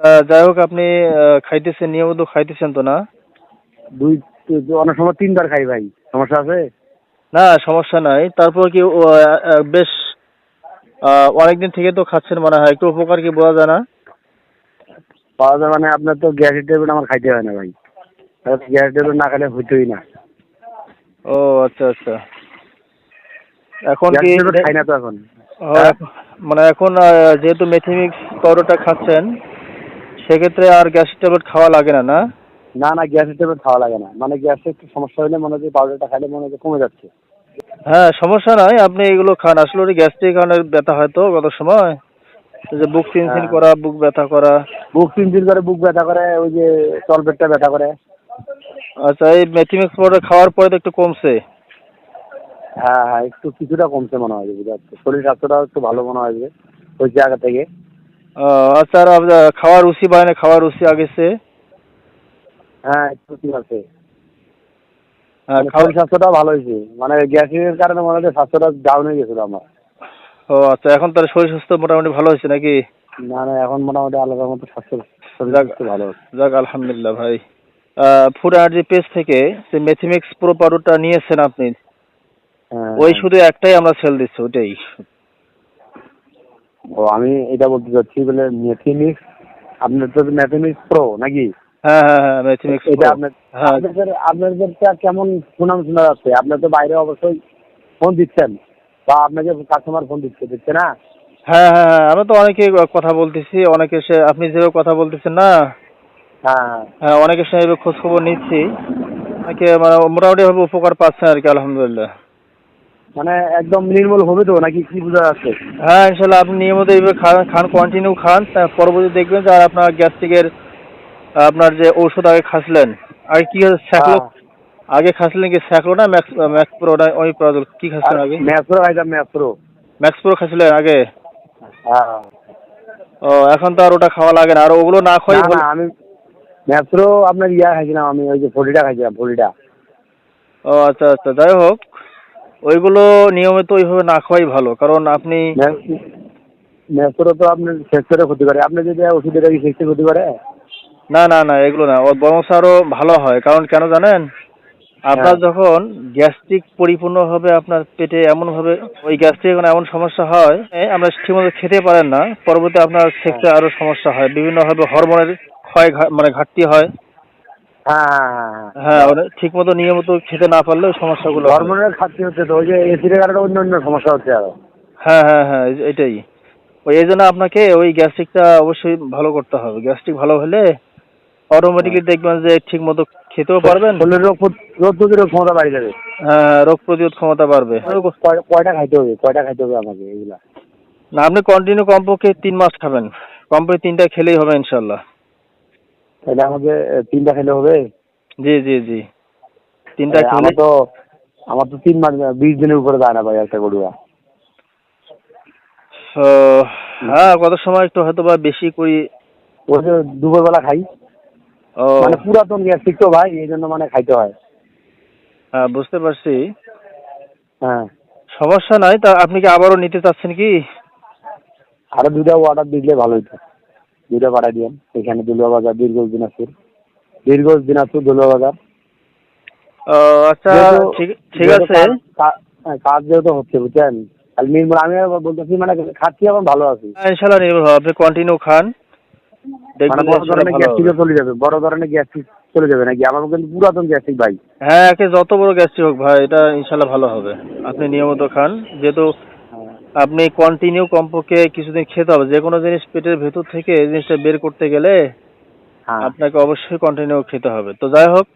তা যাই হোক আপনি খাইতেছেন নিয়মিত খাইতেছেন তো না? দুই অনেক সময় তিনবার খাই ভাই। সমস্যা আছে? না সমস্যা নাই। তারপর কি বেশ অনেকদিন থেকে তো খাচ্ছেন মনে হয়। একটু উপকার কি বোঝা যায় না? পাওয়া যায় মানে আপনার তো গ্যাসের ট্যাবলেট আমার খাইতে হয় না ভাই। গ্যাসের ট্যাবলেট না খেলে হইতোই না। ও আচ্ছা আচ্ছা। এখন কি খাই না তো এখন। মানে এখন যেহেতু মেথিমিক্স পাউডারটা খাচ্ছেন সেক্ষেত্রে আর গ্যাসের ট্যাবলেট খাওয়া লাগে না না? না না গ্যাসের ট্যাবলেট খাওয়া লাগে না। মানে গ্যাসের একটু সমস্যা হলে মনে হচ্ছে পাউডারটা খাইলে মনে হচ্ছে কমে যাচ্ছে। হ্যাঁ সমস্যা নাই আপনি এগুলো খান। আসলে ওই গ্যাস্ট্রিক কারণে ব্যথা হয় তো কত সময়। যে বুক চিনচিন হ্যাঁ। করা বুক ব্যথা করা। বুক চিনচিন করে বুক ব্যথা করে ওই যে তলপেটটা ব্যথা করে। আচ্ছা এই মেথিমিক্স পাউডার খাওয়ার পরে তো একটু কমছে। হ্যাঁ হ্যাঁ একটু কিছুটা কমছে মনে হয় বুঝতে পারছি শরীর স্বাস্থ্যটাও একটু ভালো মনে হয় ওই জায়গা থেকে। আচ্ছা খাওয়ার রুচি খাওয়ার রুচি আগেছে হ্যাঁ আছে। হ্যাঁ মানে খাওয়া শরীর ভালো হয়েছে। মানে গ্যাসের কারণে মনে হচ্ছে স্বাস্থ্যটা ডাউন হয়ে গেছিল আমার। ও আচ্ছা এখন তাহলে শরীর স্বাস্থ্য মোটামুটি ভালো হয়েছে নাকি? না না এখন মোটামুটি আলাদা মতো স্বাস্থ্য। ভালো যাক আলহামদুলিল্লাহ ভাই। ফুড এনার্জি পেজ থেকে যে মেথিমিক্স প্রো পাউডারটা নিয়েছেন আপনি হ্যাঁ, ওই। শুধু একটাই আমরা সেল দিচ্ছি ওইটাই। ও আমি এটা বলতে চাচ্ছি বলে মেথিমিক্স আপনার তো মেথিমিক্স প্রো নাকি? হ্যাঁ হ্যাঁ হ্যাঁ এটা আপনার আপনাদের আপনাদেরটা কেমন সুনাম শোনা যাচ্ছে আপনার তো বাইরে অবশ্যই ফোন দিচ্ছেন বা আপনাকে কাস্টমার ফোন দিচ্ছে দিচ্ছে না? হ্যাঁ হ্যাঁ হ্যাঁ আমরা তো অনেকে কথা বলতেছি অনেকে সে আপনি যেভাবে কথা বলতেছেন না? হ্যাঁ। হ্যাঁ অনেকের সঙ্গে খোঁজ খবর নিচ্ছি। অনেকে মানে মোটামুটি ভাবে উপকার পাচ্ছেন আর কি আলহামদুলিল্লাহ। মানে একদম নির্মূল হবে তো নাকি কি বোঝা যাচ্ছে? হ্যাঁ ইনশাল্লাহ আপনি নিয়মিত এইভাবে খান খান কন্টিনিউ খান। পরবর্তী দেখবেন যে আর আপনার গ্যাস্ট্রিকের আপনার যে ঔষধ আগে খাসলেন আগে কি স্যাকলো? হ্যাঁ। আগে খাসলেন কি স্যাকলো না ম্যাক্স ম্যাক্স প্রো না ওই কি খাসলেন আগে? খাইতাম খাসলেন আগে? হ্যাঁ। ও এখন তো আর ওটা খাওয়া লাগে না। আর ওগুলো না না আমি ম্যাথ্রো আপনার ইয়া খাইছিলাম আমি ওই যে ফলিটা খাইছিলাম ফলিটা ও আচ্ছা আচ্ছা। যাই হোক। ওইগুলো নিয়মিত ওইভাবে না খাওয়াই ভালো কারণ আপনি ম্যাথ্রো তো আপনার স্বাস্থ্যের ক্ষতি করে। আপনি যদি ওষুধ এটা কি ক্ষতি করে? না না না এগুলো না। ও বরং আরও ভালো হয় কারণ কেন জানেন? আপনার হ্যাঁ। যখন গ্যাস্ট্রিক পরিপূর্ণ হবে আপনার পেটে এমন ভাবে ওই গ্যাস্ট্রিক এমন সমস্যা হয় আমরা ঠিকমতো খেতে পারেন না। পরবর্তী আপনার সেক্সে আরও সমস্যা হয়। বিভিন্ন ভাবে হরমোনের ক্ষয় মানে ঘাটতি হয়। হ্যাঁ হ্যাঁ হ্যাঁ হ্যাঁ ঠিক মতো নিয়মিত খেতে না পারলে সমস্যাগুলো হরমোনের খাচ্ছি হচ্ছে তো ওই যে এসিডের কারণে অন্য অন্য সমস্যা হচ্ছে আরও। হ্যাঁ হ্যাঁ হ্যাঁ এটাই। ওই এই জন্য আপনাকে ওই গ্যাস্ট্রিকটা অবশ্যই ভালো করতে হবে। গ্যাস্ট্রিক ভালো হলে অটোমেটিকলি দেখবেন যে ঠিক মতো খেতেও পারবেন। রোগ প্রতিরোধ ক্ষমতা বাড়িয়ে যাবে হ্যাঁ হ্যাঁ, রোগ প্রতিরোধ ক্ষমতা বাড়বে। কয়টা খাইতে হবে কয়টা খাইতে হবে আমাকে এগুলা না আপনি কন্টিনিউ কমপক্ষে তিন মাস খাবেন। কমপক্ষে তিনটা খেলেই হবে ইনশাল্লাহ তাহলে আমাকে তিনটা খেলে হবে? জি জি জি। তিনটা খেলে তো আমার তো তিন মাস বিশ দিনের উপরে যায় না ভাই একটা গরুয়া হ্যাঁ কত সময় একটু হয়তো বা বেশি করি। ওই যে দুপুরবেলা খাই। মানে পুরাতন গ্যাস্ট্রিক তো ভাই এই জন্য মানে খাইতে হয়। হ্যাঁ বুঝতে পারছি। হ্যাঁ। সমস্যা নাই তা আপনি কি আবারও নিতে চাচ্ছেন কি? আরও দুটা অর্ডার দিলে ভালো হইতো। দুটা পাঠাই দিন এখানে দুলুয়া বাজার দীর্ঘ দিনাজপুর। দীর্ঘ দিনাজপুর দুলুয়া বাজার আচ্ছা ঠিক আছে। কাজ- হ্যাঁ, কাজ যেহেতু হচ্ছে বুঝছেন? আমি বলতেছি মানে খাচ্ছি এখন ভালো আছি। হ্যাঁ, ইনশাল্লাহ নির্ভর হবে আপনি কন্টিনিউ খান। মানে। চলে যাবে বড় ধরনের গ্যাস্ট্রিক চলে যাবে নাকি? আমার কিন্তু পুরাতন গ্যাস্ট্রিক ভাই। হ্যাঁ একে যত বড় গ্যাস্ট্রিক হোক ভাই এটা ইনশাল্লাহ ভালো হবে। আপনি নিয়মিত খান যেহেতু আপনি কন্টিনিউ কমপক্ষে কিছুদিন খেতে হবে। যে কোনো জিনিস পেটের ভেতর থেকে এই জিনিসটা বের করতে গেলে হ্যাঁ। আপনাকে অবশ্যই কন্টিনিউ খেতে হবে। তো যাই হোক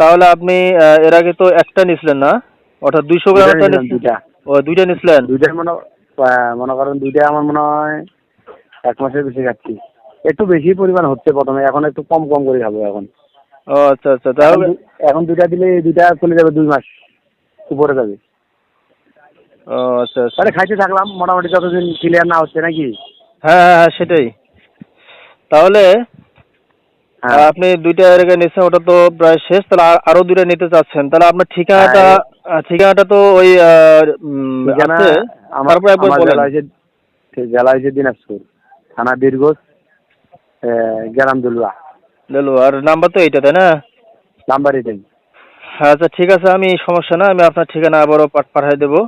তাহলে আপনি এর আগে তো একটা নিছিলেন না? অর্থাৎ দুইশো গ্রাম ও দুইটা নিছিলেন? দুইটার মনে মনে করেন দুইটা আমার মনে হয় এক মাসের বেশি খাচ্ছি। একটু বেশি পরিমাণ হচ্ছে প্রথমে এখন একটু কম কম করে খাব এখন। ও আচ্ছা আচ্ছা তাহলে এখন দুইটা দিলে দুইটা চলে যাবে দুই মাস। উপরে যাবে। ও আচ্ছা আচ্ছা। খাইতে থাকলাম মোটামুটি যতদিন ক্লিয়ার না হচ্ছে নাকি? হ্যাঁ হ্যাঁ হ্যাঁ সেটাই। তাহলে হ্যাঁ। আপনি দুইটা এর নিচ্ছেন ওটা তো প্রায় শেষ তাহলে আরও দুইটা নিতে চাচ্ছেন। তাহলে আপনার ঠিকানাটা হ্যাঁ, ঠিকানাটা তো ওই আছে। আমার তারপর একবার বলেন। জেলা হয়েছে দিনাজপুর। থানা বীরগঞ্জ গ্রাম দুলুয়া। আর নাম্বার তো এইটা তাই না? নাম্বার এটাই আচ্ছা ঠিক আছে আমি সমস্যা না আমি আপনার ঠিকানা আবারও পাঠ- পাঠিয়ে দেবো।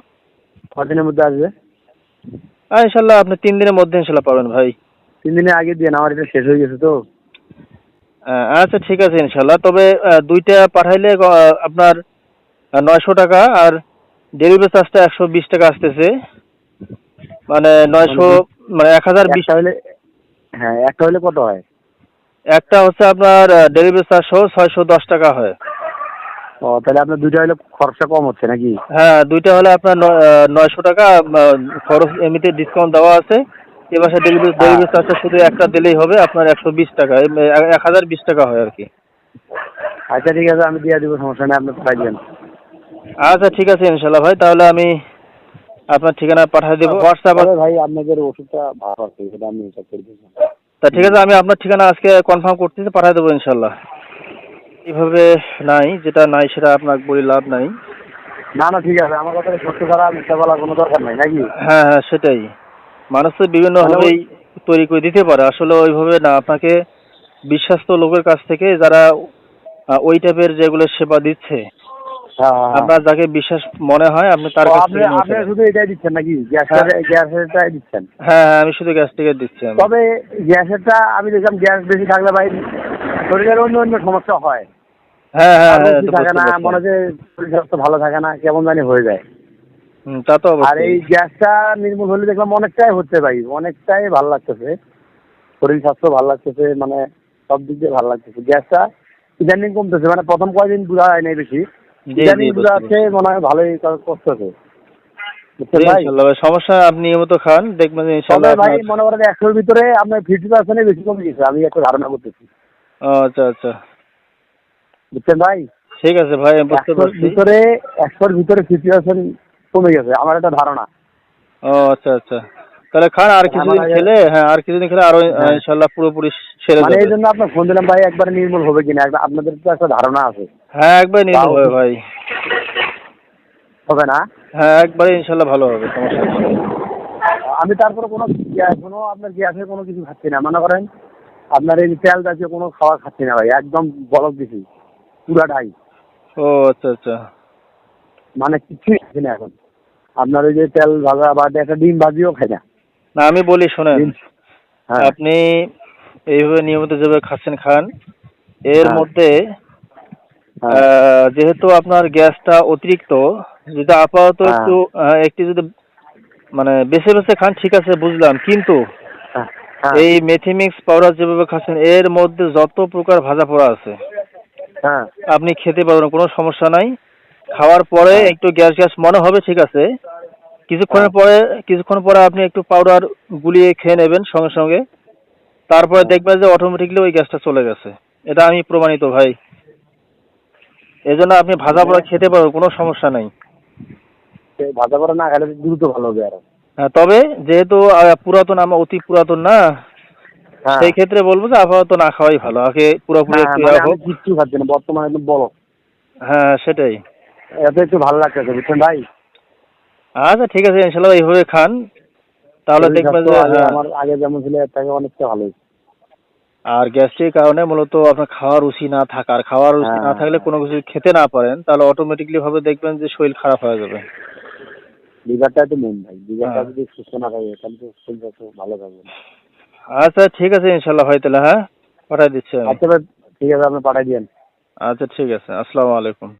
কদিনের মধ্যে আসবে? আর ইনশাল্লাহ আপনি তিন দিনের মধ্যে ইনশাল্লাহ পাবেন ভাই। তিন দিনের আগে দিয়ে আমার এটা শেষ হয়ে গেছে তো? আচ্ছা ঠিক আছে ইনশাল্লাহ। তবে দুইটা পাঠাইলে আপনার নয়শো টাকা আর ডেলিভারি চার্জটা একশো বিশ টাকা আসতেছে। মানে নয়শো মানে এক হাজার বিশ হলে হ্যাঁ একটা হলে কত হয়? একটা হচ্ছে আপনার ডেলিভারি চার্জ সহ ছয়শো দশ টাকা হয়। ও তাহলে আপনার দুইটা হলে খরচা কম হচ্ছে নাকি? হ্যাঁ দুইটা হলে আপনার নয়শো টাকা খরচ এমনিতে ডিসকাউন্ট দেওয়া আছে। এবার ডেলিভারি ডেলিভারি চার্জটা শুধু একটা দিলেই হবে আপনার একশো বিশ টাকা এক- হাজার বিশ টাকা হয় আর কি। আচ্ছা ঠিক আছে আমি দিয়ে দিব সমস্যা নেই আপনি পাঠাই আচ্ছা ঠিক আছে ইনশাল্লাহ ভাই তাহলে আমি আপনার ঠিকানা পাঠিয়ে দেবো। হোয়াটসঅ্যাপ তবে ভাই আপনাদের ওষুধটা ভালো আছে সেটা আমি হিসাব করে দিয়েছি তা ঠিক আছে আমি আপনার ঠিকানা আজকে কনফার্ম করতেছি পাঠিয়ে দেবো ইনশাল্লাহ এইভাবে নাই যেটা নাই সেটা আপনাকে বলে লাভ নাই। না না ঠিক আছে আমার কথা সত্য ছাড়া মিথ্যা বলার কোনো দরকার নাই নাকি? হ্যাঁ হ্যাঁ সেটাই। মানুষ তো বিভিন্নভাবেই তৈরি করে দিতে পারে। আসলে ওইভাবে না আপনাকে বিশ্বাস্ত লোকের কাছ থেকে যারা ওই টাইপের যেগুলো সেবা দিচ্ছে হ্যাঁ হ্যাঁ, হ্যাঁ। আপনার যাকে বিশ্বাস মনে হয় আপনি তার কাছ থেকে আপনি শুধু এটাই দিচ্ছেন নাকি? গ্যাসটা হ্যাঁ। গ্যাসেরটাই দিচ্ছেন? হ্যাঁ হ্যাঁ আমি শুধু গ্যাস থেকে দিচ্ছি তবে গ্যাসেরটা আমি দেখলাম গ্যাস বেশি থাকলে ভাই শরীরের অন্য অন্য সমস্যা হয়। হ্যাঁ হ্যাঁ হ্যাঁ বেশি থাকে বুঝতে না পারছি। মনে হচ্ছে শরীর স্বাস্থ্য ভালো থাকে না কেমন জানি হয়ে যায়। হুম, তা তো আর অবশ্যই। এই গ্যাসটা নির্মূল হলে দেখলাম অনেকটাই হচ্ছে ভাই অনেকটাই ভালো লাগতেছে। শরীর স্বাস্থ্য ভালো লাগতেছে মানে সব দিক দিয়ে ভালো লাগতেছে। গ্যাসটা ইদানিং কমতেছে মানে প্রথম কয়দিন বুঝা হয় নাই বেশি। জি, ইদানিং জি, বুঝা আছে মনে হয় ভালোই ক- করতেছে। বুঝছেন জি, ভাই? ইনশাল্লাহ ভাই সমস্যা আপনি নিয়মিত খান দেখবেন যে তবে ইনশাল্লাহ ভাই আপনার- মনে করেন একশোর ভিতরে আপনার ফিফটি পার্সেন্টে বেশি কমে গেছে আমি একটা ধারণা করতেছি। আচ্ছা আচ্ছা। বুঝছেন ভাই? ঠিক আছে ভাই আমি বুঝতে পারছি। ভিতরে একশোর ভিতরে ফিফটি পার্সেন্ট কমে গেছে আমার একটা ধারণা। ও আচ্ছা আচ্ছা। তাহলে খান আর কিছুদিন খেলে হ্যাঁ আর কিছুদিন খেলে আরও হ্যাঁ। ইনশাল্লাহ পুরোপুরি সেরে মানে এই জন্য আপনার ফোন দিলাম ভাই একবারে নির্মূল হবে কিনা? আপনাদের তো একটা ধারণা আছে। হ্যাঁ একবার তাও- হবে ভাই। হবে না? হ্যাঁ একবারে ইনশাল্লাহ ভালো হবে সমস্যা আমি তারপরে কোনো কোনো আপনার গ্যাসের কোনো কিছু খাচ্ছি না? মনে করেন আপনার এই তেল জাতীয় কোনো খাবার খাচ্ছি না ভাই একদম বরফ দিছি পুরাটাই ও আচ্ছা আচ্ছা মানে কিছুই খাচ্ছি না এখন আপনার ওই যে তেল ভাজা বা একটা ডিম ভাজিও খাই না না আমি বলি শোনেন হ্যাঁ আপনি এইভাবে নিয়মিত যেভাবে খাচ্ছেন খান এর হ্যাঁ। মধ্যে হ্যাঁ। যেহেতু আপনার গ্যাসটা অতিরিক্ত যদি আপাতত। একটু একটু যদি মানে বেছে বেছে খান ঠিক আছে বুঝলাম কিন্তু হ্যাঁ, এই মেথিমিক্স পাউডার যেভাবে খাচ্ছেন এর মধ্যে যত প্রকার ভাজা পোড়া আছে হ্যাঁ। আপনি খেতে পারবেন কোনো সমস্যা নাই। খাওয়ার পরে হ্যাঁ। একটু গ্যাস গ্যাস মনে হবে ঠিক আছে। কিছুক্ষণের পরে কিছুক্ষণ পরে আপনি একটু পাউডার গুলিয়ে খেয়ে নেবেন সঙ্গে সঙ্গে। তারপরে। দেখবেন যে অটোমেটিকলি ওই গ্যাসটা চলে গেছে। এটা আমি প্রমাণিত ভাই। এজন্য আপনি ভাজা পোড়া খেতে পারবেন কোনো সমস্যা নাই। ভাজা করে না খেলে দ্রুত ভালো হবে আরও। তবে যেহেতু পুরাতন আমার অতি পুরাতন না হ্যাঁ। সেই ক্ষেত্রে বলব যে আপাতত না খাওয়াই ভালো। আগে পুরোপুরি হ্যাঁ, একটু মানে আমি হোক। কিচ্ছু খাচ্ছি না বর্তমানে একদম বলো হ্যাঁ সেটাই। এত একটু ভালো লাগতেছে বুঝছেন ভাই? আচ্ছা ঠিক আছে ইনশাল্লাহ এইভাবে খান। তাহলে দেখবেন যে আগে হ্যাঁ, আমার আগে যেমন ছিল এর থেকে অনেকটা ভালো। আর গ্যাস্ট্রিক কারণে মূলত আপনার খাওয়ার রুচি না থাকার খাওয়ার রুচি হ্যাঁ। না থাকলে কোনো কিছু খেতে না পারেন তাহলে অটোমেটিকলি ভাবে দেখবেন যে শরীর খারাপ হয়ে যাবে। লিভারটা তো মেন ভাই। লিভারটা হ্যাঁ। যদি সুস্থ না থাকে তাহলে তো শরীরটা তো ভালো থাকবে না। আচ্ছা ঠিক আছে ইনশাল্লাহ হয় তাহলে হ্যাঁ? পাঠাই দিচ্ছি আমি। আচ্ছা ঠিক আছে আপনি পাঠাই দিয়েন। আচ্ছা ঠিক আছে আসসালামু আলাইকুম।